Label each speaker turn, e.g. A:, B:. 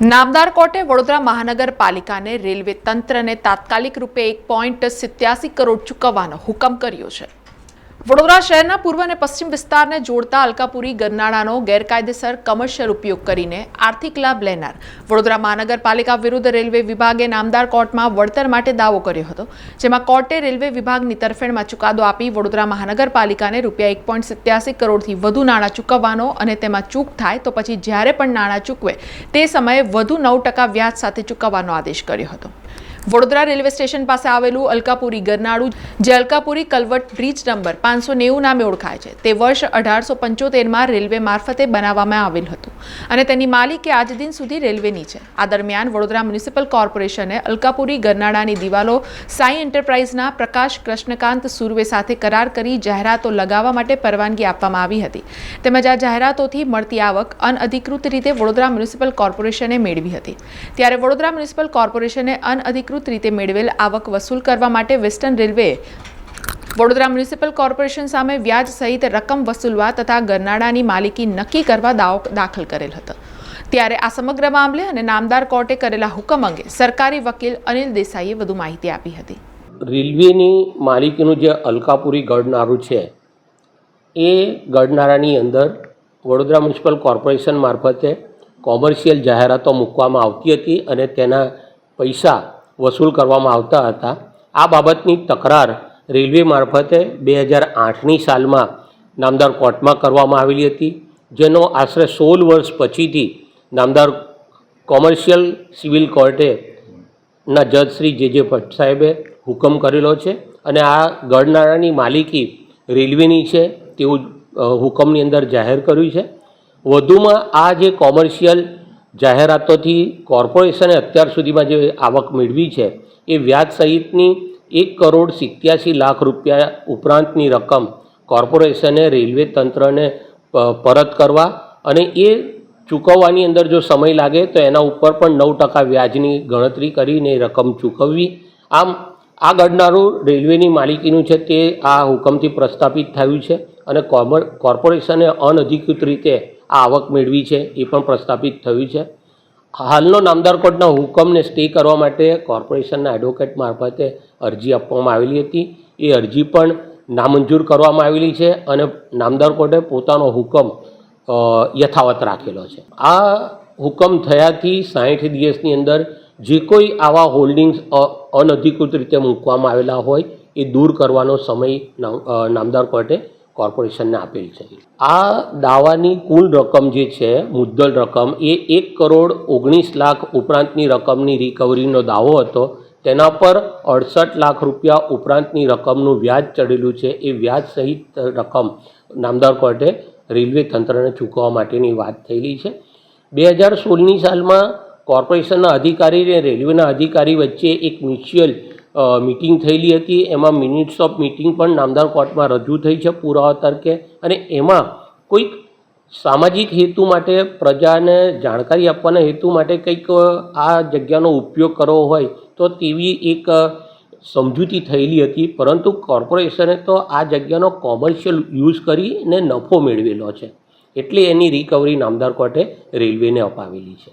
A: નામદાર કોર્ટે વડોદરા મહાનગરપાલિકાને રેલવે તંત્રને તાત્કાલિક રૂપે એક પોઈન્ટ સિત્યાસી કરોડ ચૂકવવાનો હુકમ કર્યો છે. વડોદરા શહેરના પૂર્વ અને પશ્ચિમ વિસ્તારને જોડતા અલકાપુરી, ગરનાળાનો ગેરકાયદેસર કમર્શિયલ ઉપયોગ કરીને આર્થિક લાભ લેનાર વડોદરા મહાનગરપાલિકા વિરુદ્ધ રેલવે વિભાગે નામદાર કોર્ટમાં વળતર માટે દાવો કર્યો હતો, જેમાં કોર્ટે રેલવે વિભાગની તરફેણમાં ચુકાદો આપી વડોદરા મહાનગરપાલિકાને રૂપિયા એક પોઈન્ટ સિત્યાસી કરોડથી વધુ નાણાં ચૂકવવાનો અને તેમાં ચૂક થાય તો પછી જ્યારે પણ નાણાં ચૂકવે તે સમયે વધુ નવ ટકા વ્યાજ સાથે ચૂકવવાનો આદેશ કર્યો હતો. વડોદરા રેલવે સ્ટેશન પાસે આવેલું અલકાપુરી ગરનાળું જે અલકાપુરી કલવટ બ્રિજ નંબર પાંચસો નેવું નામે ઓળખાય છે. તે વર્ષ અઢારસો પંચોતેરમાં રેલવે મારફતે બનાવવામાં આવેલ હતું. અને તેની માલિકી આજ દિન સુધી રેલવેની છે. આ દરમિયાન વડોદરા મ્યુનિસિપલ કોર્પોરેશને અલકાપુરી, ગરનાળાની દિવાલો, સાઈ એન્ટરપ્રાઇઝના પ્રકાશ, કૃષ્ણકાંત સુરવે સાથે કરાર કરી જાહેરાતો લગાવવા માટે પરવાનગી આપવામાં આવી હતી. તેમજ આ જાહેરાતોથી મળતી આવક અનઅધિકૃત રીતે વડોદરા મ્યુનિસિપલ કોર્પોરેશને મેળવી હતી. ત્યારે વડોદરા મ્યુનિસિપલ કોર્પોરેશને અનઅધિકૃત રીતે મેળવેલ આવક વસૂલ કરવા માટે વેસ્ટર્ન રેલવેએ વડોદરા મ્યુનિસિપલ કોર્પોરેશન સામે વ્યાજ સહિત રકમ વસૂલવા તથા ગરનાળાની માલિકી નક્કી કરવા દાવો દાખલ કરેલ હતો. ત્યારે આ સમગ્ર મામલે અને નામદાર કોર્ટે કરેલા હુકમ અંગે સરકારી વકીલ અનિલ દેસાઈએ વધુ માહિતી આપી હતી.
B: રેલવેની માલિકીનું જે અલકાપુરી ગઢનારું છે, એ ગઢનારાની અંદર વડોદરા મ્યુનિસિપલ કોર્પોરેશન મારફતે કોમર્શિયલ જાહેરાતો મૂકવામાં આવતી હતી અને તેના પૈસા વસૂલ કરવામાં આવતા હતા. આ બાબતની તકરાર રેલવે મારફતે બે હજાર આઠની સાલમાં નામદાર કોર્ટમાં કરવામાં આવેલી હતી, જેનો આશરે સોળ વર્ષ પછીથી નામદાર કોમર્શિયલ સિવિલ કોર્ટે ના જજ શ્રી જે જે ભટ્ટ સાહેબે હુકમ કરેલો છે અને આ ગઢનાળાની માલિકી રેલવેની છે તેવું હુકમની અંદર જાહેર કર્યું છે. વધુમાં આ જે કોમર્શિયલ જાહેરાતોથી કોર્પોરેશને અત્યાર સુધીમાં જે આવક મેળવી છે, એ વ્યાજ સહિતની એક કરોડ સિત્યાસી લાખ રૂપિયા ઉપરાંતની રકમ કોર્પોરેશને, રેલવે તંત્રને પરત કરવા અને એ ચૂકવવાની અંદર જો સમય લાગે તો એના ઉપર પણ નવ ટકા વ્યાજની ગણતરી કરીને રકમ ચૂકવવી. આમ, આ ઘડનારું રેલવેની માલિકીનું છે તે આ હુકમથી પ્રસ્થાપિત થયું છે અને કોર્પોરેશને અનઅધિકૃત રીતે આ આવક મેળવી છે, એ પણ પ્રસ્થાપિત થયું છે. હાલનો નામદાર કોર્ટના હુકમને સ્ટે કરવા માટે કોર્પોરેશનના એડવોકેટ મારફતે અરજી આપવામાં આવેલી હતી. એ અરજી પણ નામંજૂર કરવામાં આવેલી છે અને નામદાર કોર્ટે પોતાનો હુકમ યથાવત રાખેલો છે. આ હુકમ થયાથી સાહીઠ દિવસની અંદર જે કોઈ આવા હોલ્ડિંગ્સ અનધિકૃત રીતે મૂકવામાં આવેલા હોય, એ દૂર કરવાનો સમય નામ- નામદાર કોર્ટે કોર્પોરેશનને આપેલ છે. આ દાવાની કુલ રકમ જે છે, મુદ્દલ રકમ, એ એક કરોડ ઓગણીસ લાખ ઉપરાંતની રકમની રિકવરીનો દાવો હતો. તેના પર અડસઠ લાખ રૂપિયા ઉપરાંતની રકમનું વ્યાજ ચડેલું છે. એ વ્યાજ સહિત રકમ નામદાર કોર્ટે રેલવે તંત્રને ચૂકવવા માટેની વાત થયેલી છે. બે હજાર સોળની સાલમાં કોર્પોરેશનના અધિકારી અને રેલવેના અધિકારી વચ્ચે એક મ્યુચ્યુઅલ મિટિંગ થયેલી હતી. એમાં મિનિટ્સ ઓફ મિટિંગ પણ નામદાર કોર્ટમાં રજૂ થઈ છે પુરાવા તરીકે. અને એમાં કોઈક સામાજિક હેતુ માટે, પ્રજાને જાણકારી આપવાના હેતુ માટે કંઈક આ જગ્યાનો ઉપયોગ કરવો હોય, તો તેવી એક સમજૂતી થયેલી હતી. પરંતુ કોર્પોરેશને તો આ જગ્યાનો કોમર્શિયલ યુઝ કરીને નફો મેળવેલો છે. એટલે એની રિકવરી નામદાર કોર્ટે રેલવેને અપાવેલી છે.